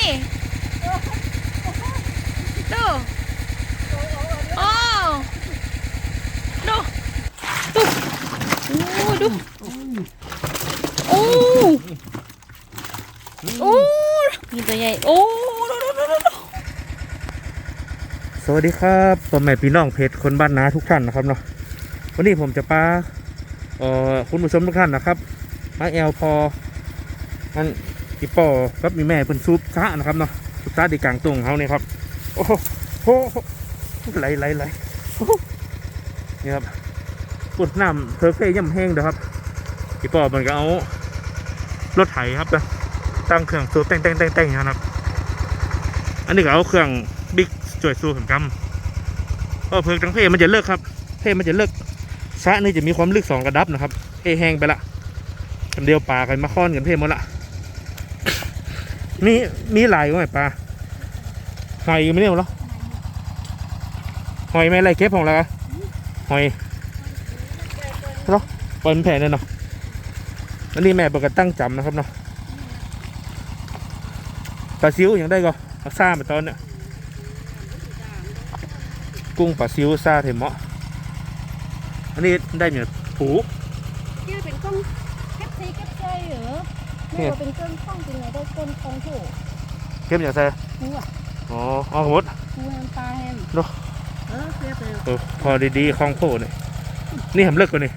นี่ ดู โอ้ ดูดูโอ้ดู โอ้โอ้มีตัวใหญ่ โอ้ดูดูดูดูสวัสดีครับพ่อแม่พี่น้องเพจคนบ้านนาทุกท่านนะครับเนาะ วันนี้ผมจะปาเอ่อคุณผู้ชมทุกท่านนะครับมาแอลพออัน อีปอครับมีแม่เป็นซุปซะนะครับเนาะซุปซะดีกลางตรงของเขาเนี่ยครับโอ้โหโอ้โหไหลไหลไหลนี่ครับปุ่นน้ำเพอร์เฟย่ำแห้งเด้อครับอีปอมันก็เอารถไถครับนะตั้งเครื่องสูบแต่งแต่งแต่งแต่งนั้นครับ อันนี้ก็เอาเครื่องบิ๊กจ่วยสู้ผมกำเพราะเพิงทั้งเพมันจะเลิกครับ เพมันจะเลิกสระนี่จะมีความลึกสองกระดับนะครับเพแห้งไปละกันเดียวปลากันมาค้อนกันเพหมดละ มีมีหลายว่าไหมปลาหอยอยู่ไม่เนี่ยหรอหอยไม่ไรเก็บของเราอหอยเหรอปล่อยมันแผ่เนี่ยเนาะอันนี้แม่บอกกันตั้งจำนะครับเนาะปลาซิวอย่างได้ก็เอาซ่าไปตอนเนี้ยกุ้งปลาซิวซ่าเทมเมาะอันนี้ได้เหมือนผู ชื่อเป็นกล้องแคปซีแคปเซยเหรอ ไม่ว่าเป็นเครื่องข้องเป็นไงได้ต้นคองถูกเข้มอย่างแซ่หัวอ๋อเอาหมดหัวน้ำปลาแฮมเนอะเออเรียบเลยเออพอดีๆคลองโพนี่นี่ทำเลิกกว่านี่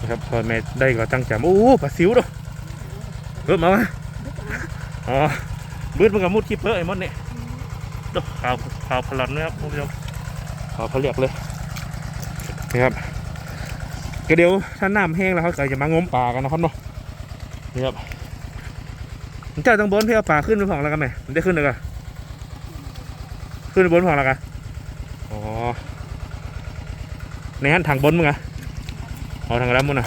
นะครับพอแม่ได้ก็ตั้งจำโอ้ปลาซิวด้วยเพิ่มมาวะอ๋อบืดมันกับมุดคีเปอร์ไอ้มดนี่ดูขาวขาวพลันนะครับคุณผู้ชมขาวเขาเรียกเลยนี่ครับ ก็เดี๋ยวถ้าน้ำแห้งแล้วเขาก็จะมางมปลากันนะครับเนาะนี่ครับเจ้าต้องบนเพื่อปลาขึ้นไปฝั่งแล้วกันไหมมันได้ขึ้นเลยกันขึ้นไปบนฝั่งแล้วกันอ๋อในหันทางบนมึงอะเอาทางรับมึงนะ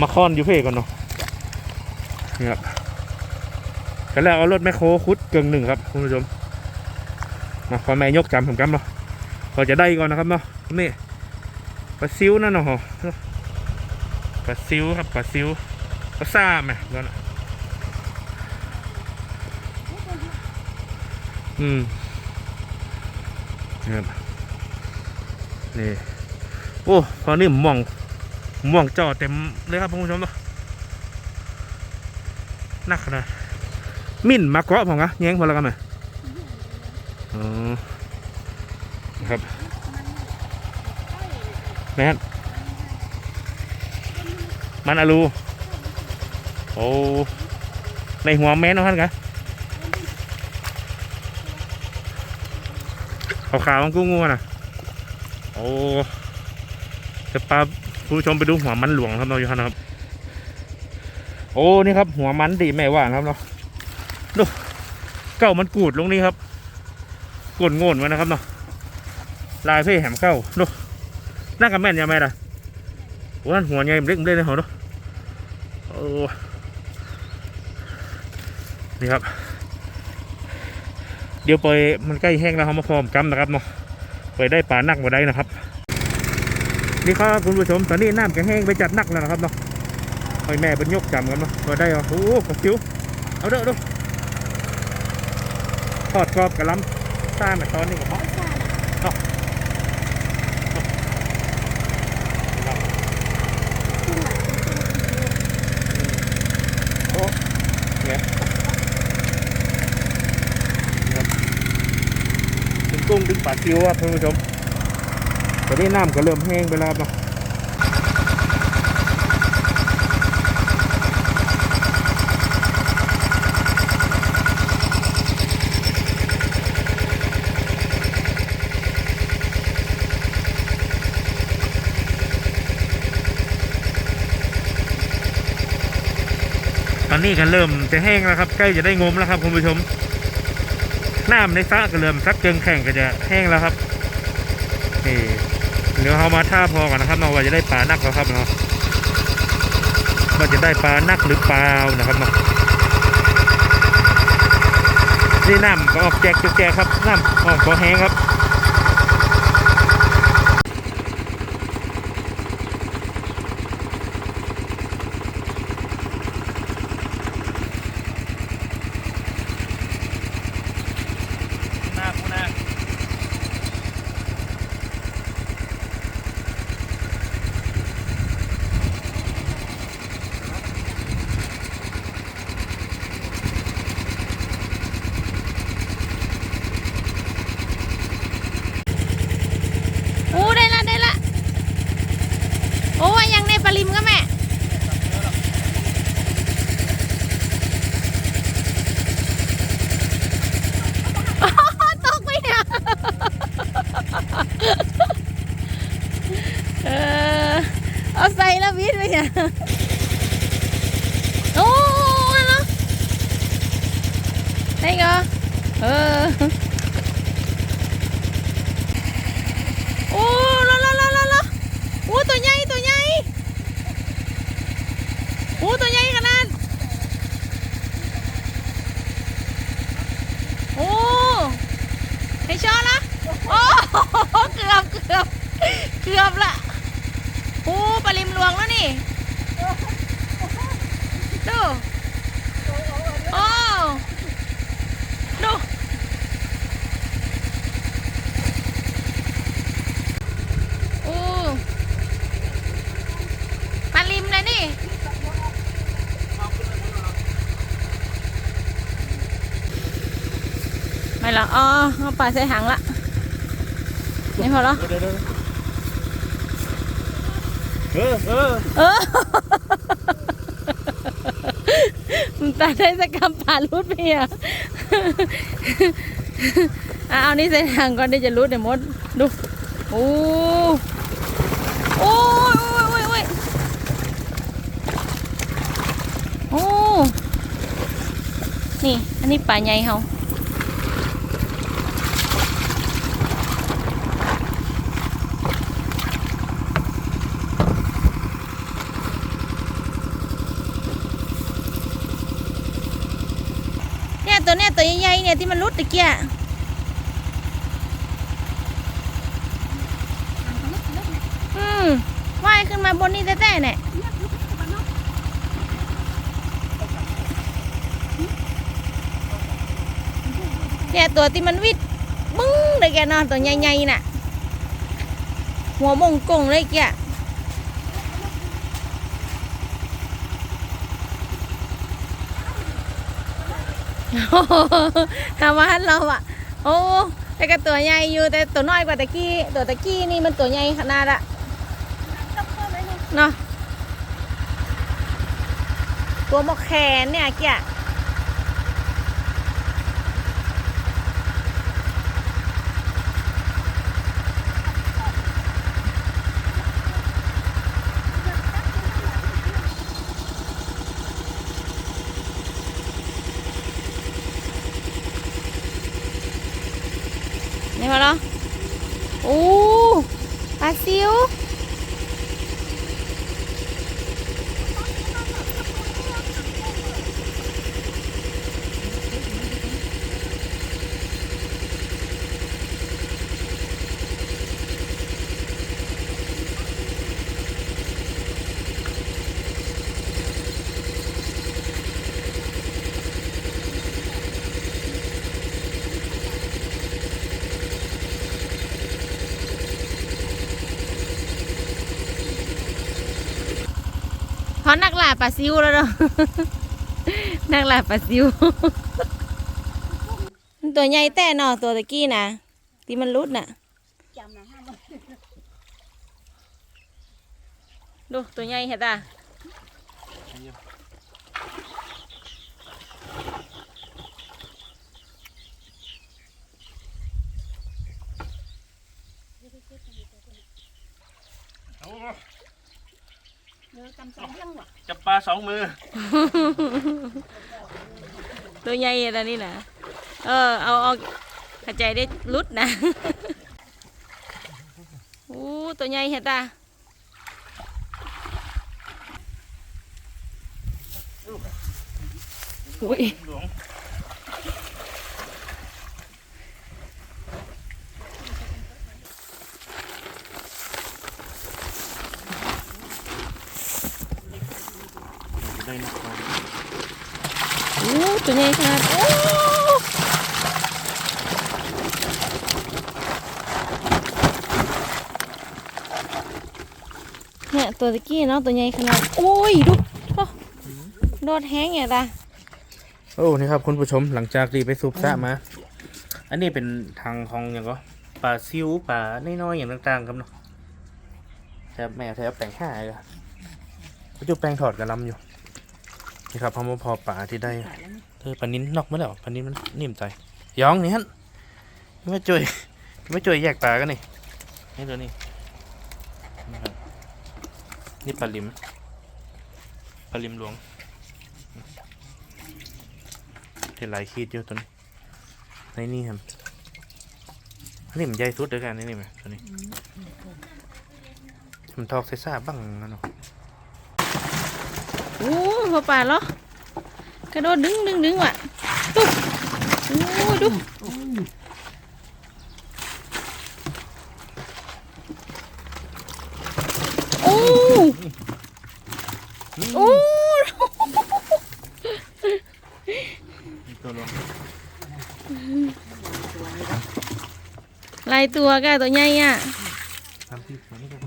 มาค้อนอยู่เพ่ก่อนเนาะนี่ครับกันแล้วเอารถแมคโครคุดเกิงหนึ่งครับคุณผู้ชมมาขอแม่ยกจำผมกำเนาะ พอจะได้ก่อนนะครับเนาะนี่ปลาซิวนั่นเนาะปลาซิวครับปลาซิวปลาซ่าไหมแล้วนะอืมนะครับนี่โอ้ตอนนี้มมองมมองจอเต็มเลยครับคุณผู้ชมเนาะนักขนาดมิ่นมาเกาะผมอะแย้งพอแล้วกันไหมอ๋อ นะครับมันอลูโอ้ในหัวแม่นเอาท่านกันขาวขาวๆของกุ้งงูนะโอ้จะปลาผู้ชมไปดูหัวมันหลวงครับเราอยู่ครับ โอ้นี่ครับ หัวมันดีแม่ว่านครับเนาะดูเก้ามันกูดลงนี่ครับกดโง่นไว้นะครับเนาะ ลายเพ่แหมเก้าดูน่ากับแม่นยังไงล่ะว่าหัวใหญ่เล็กเล็กเลยเหรอเนาะโอ้นี่ครับ เดี๋ยวปมันใกล้แห้งแล้วเขามาพร้อมกันนะครับเนาะปได้ปลานักมาได้นะครับ นี่ครับคุณผู้ชมตอนนี้น้ำแกแห้งไปจัดนักแล้วนะครับเนาะปล่อยแม่เป็นยกจำกันเนาะปล่อยได้เหรอโอ้โหกระซิวเอาเด้อด้อทอดกรอบกระลำซ่าแบบตอนนี้กับเขา ดึงกุ้งดึงปลาซิวครับท่านผู้ชมตอนนี้น้ำก็เริ่มแห้งไปแล้วเนาะ นี้ก็เริ่มจะแห้งแล้วครับใกล้จะได้งมแล้วครับคุณผู้ชมน้ำในสระก็เริ่มซักเจิงแข่งก็จะแห้งแล้วครับนี่เดี๋ยวเรามาท่าพอกันนะครับเนาะว่าจะได้ปลานักแล้วครับเนาะว่าจะได้ปลานักหรือเปล่านะครับเนาะนี่น้ำก็ออกแจกจุกแจกครับน้ำออกก็แห้งครับ วิดไปเนี่ยโอ้ยเนาะได้เหรอเออโอ้ละละละละละโอ้ตัวใหญ่ตัวใหญ่โอ้ตัวใหญ่ขนาดโอ้ ให้ชอนละโอ้เกือบเกือบเกือบละโอ้ปริมหลวงแล้วนี่ดูโอ้ดูโอ้ปลาลิมเลยนี่ ไม่ละ อ๋อเอาปลาใส่ถังละนี่พอแล้วเดี๋ยวเดี๋ยวเออเออเออมันตาได้สกรรมป่ารุดไปอะอะเอานี่ใส่ถังก่อนเดี๋ยวจะรุดเดี๋ยวมดดูโอ้โอ้ยโอ้ยโอ้ยโอ้ยโอ้นี่ อันนี้ป่าใหญ่เขาเนี่ยตัวเนี้ยตัวใหญ่ๆ เนี่ยที่มันรุดตะเกียอืมว่ายขึ้นมาบนนี่แต้ๆเนี่ยเนี่ยตัวที่มันวิดมึงเลยแกนอนตัวใหญ่ๆน่ะ หัวมงกงเลยแก ทำมว่าเราอะ โอ้แต่ก็ตัวใหญ่อยู่แต่ตัวน้อยกว่าตะกี้ตัวตะกี้นี่มันตัวใหญ่ขนาดอะเนาะตัวหมกแขนเนี่ยเกี่ยนี่มาแล้วโอ้ปลาซิว เพรานักล่าปลาซิวแล้วเนาะนักล่าปลาซิว ตัวใหญ่แต่เนาะตัวตะกี้นะที่มันรุดน่ะดูตัวใหญ่เห็นตาเอา เนื้อกำสองยังหวะ จับปลาสองมือ ตัวใหญ่อะไรนี่นะเออ เอาเอาเข้าใจได้รุดนะอู้ตัวใหญ่เห็นตาอุ้ยหลวง ได้นะครับอู้ตัวใหญ่ขนาดโอ้เนี่ยตัวตะกี้เนาะตัวใหญ่ขนาดโอ้ยดูโดดแห้งไงตาโอ้นี่ครับคุณผู้ชมหลังจากที่ไปสูบซะมา อันนี้เป็นทางของอย่างก็ปลาซิวปลาน้อยๆอย่างต่างๆครับเนาะแถบแม่แถบแปลงห้าเลยก็จะแปลงถอดกระลำอยู่ นี่ครับพอมาพอปลาที่ได้เธอปานิ้นนอกมาแล้วปานิ้นมันนิ่มใจยองนี่ฮะไม่ช่วยไม่ช่วยแยกปลากันนี่นี่ตัวนี้นะครับนี่ปลาลิมปลาลิมหลวงเห็นหลายขีดเยอะตัวนี้ในนี่ครับนนี้มันใหญ่สุดด้วกันนี่นี่ไหมตัวนี้มันทอกใส่ซาบ้างนะเนาะ โอ้พอป่าเหรอกระโดดดึงดึงดึงว่ะตุ๊บโอ้ดูโอ้โอ้ตัวลงลายตัวกะตัวใหญ่อะ ทำที่ตัวนี้กัน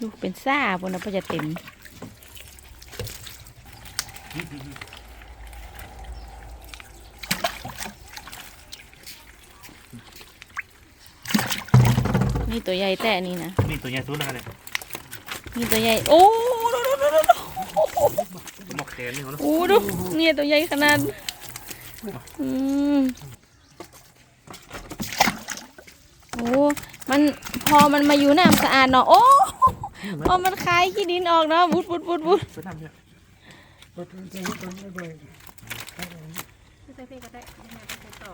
ดูเป็น ซ่าบนนั้นก็จะเต็มนี่ตัวใหญ่แต่นี่นะนี่ตัวใหญ่สุดแล้วกันเลยนี่ตัวใหญ่ โอ้ดูดูดูดูดูหมอกแขนนี่เขาโอ้ดูเนี่ยตัวใหญ่ขนาดอืมโอ้มันพอมันมาอยู่น้ำสะอาดเนาะโอ้ พอมันคายขี้ดินออกเนาะบุดบุดบุดบุดไปทำเนี่ยใส่เพก็ได้ยังไงก็ใส่ต่อ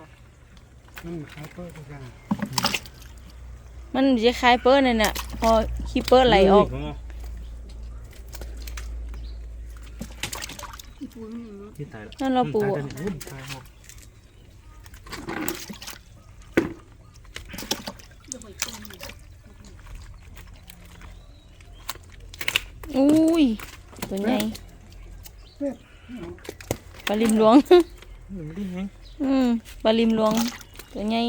มันจะคายเปิ้ลนั่นน่ะพอขี้เปิ้ลไหลออกอีปูนอย่างนี้ที่ตายแล้วนั่นเราปูตายอะ แล้วนี่ตายหมด เดี๋ยวไปกิน อุ้ย ตัวใหญ่ปลาลิมหลวงนี่ไม่ได้ไงอืมปลาลิมหลวง ตัวใหญ่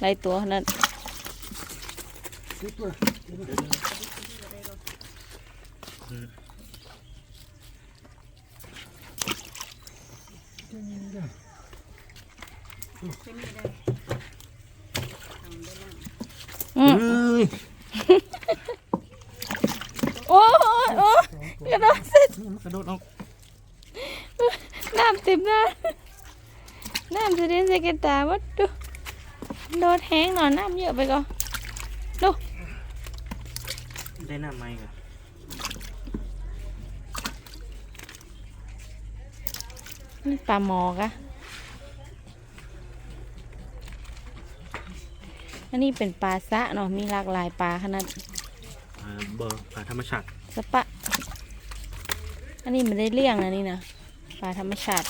หลายตัวขนาดเป็นไม่ได้ทำได้แล้วอืมเอ้ยโอ้ยโอ้ยกระโดด เสร็จมันกระโดดออกน้ำเต็มหน้าน้ำเสด็จใส่กระตาวัดดูโดดแห้งหน่อยน้ำเยอะไปก่อนได้หน้าไม้กันนี่ปลาหมอกะอันนี้เป็นปลาสะเนาะมีหลากหลายปลาขนาดอ่าเบอร์ปลาธรรมชาติสปะ อันนี้ไม่ได้เลี้ยงนะนี่นะปลาธรรมชาติ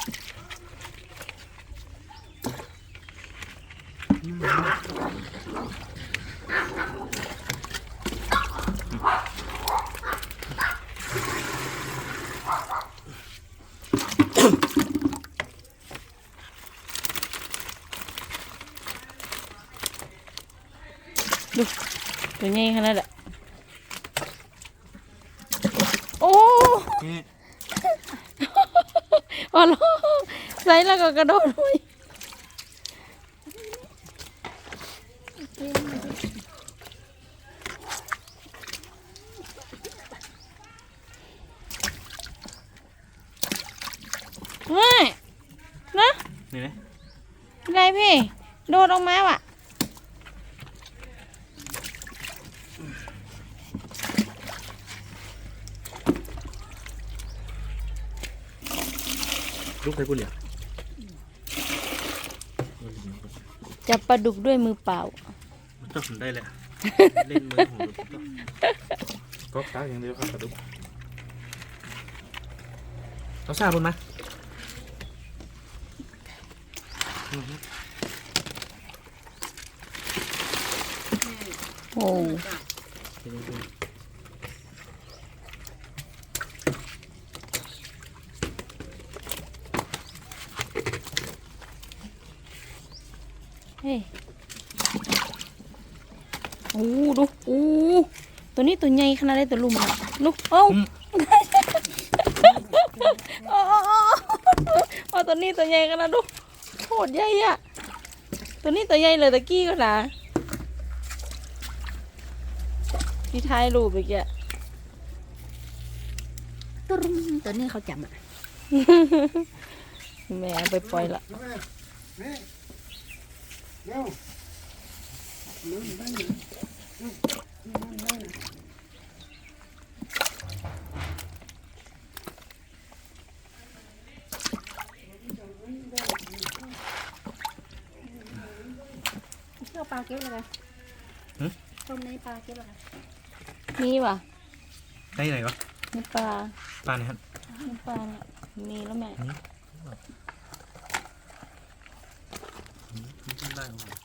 ดูตัวใหญ่ขนาดอะโอ้ นี่ อ๋อเหรอใส่ แล้วก็กระโดดลงไปเฮ้ยนะนี่นะอะไรพี่ โดดออกมาว่ะลูกไปกูเหลียว จับปลาดุกด้วยมือเปล่ามันต้องทำได้แหละเล่นมือของลูกก็ตาอย่างเดียวครับกระดูกเอาซาบนมาโอ้ เฮ้ยโอ้ดูโอ้ตัวนี้ตัวใหญ่ขนาดได้ตัวลุมอะลูกเอ้าอืมโอ้โอ้ตัวนี้ตัวใหญ่ขนาดดูโหดใหญ่อะตัวนี้ตัวใหญ่เลยตะกี้ก็นะที่ท้ายรูปอีกอะตุ้มตัวนี้เขาจำอะแม่เอาไปปล่อยละ เชื่อปลาเก็บเลยนะต้มในปลาเก็บเลยนะนี่ว่ะได้ไหนก็นี่ปลาปลาเนี่ยครับนี่ปลาเนี่ยมีแล้วแม่ ได้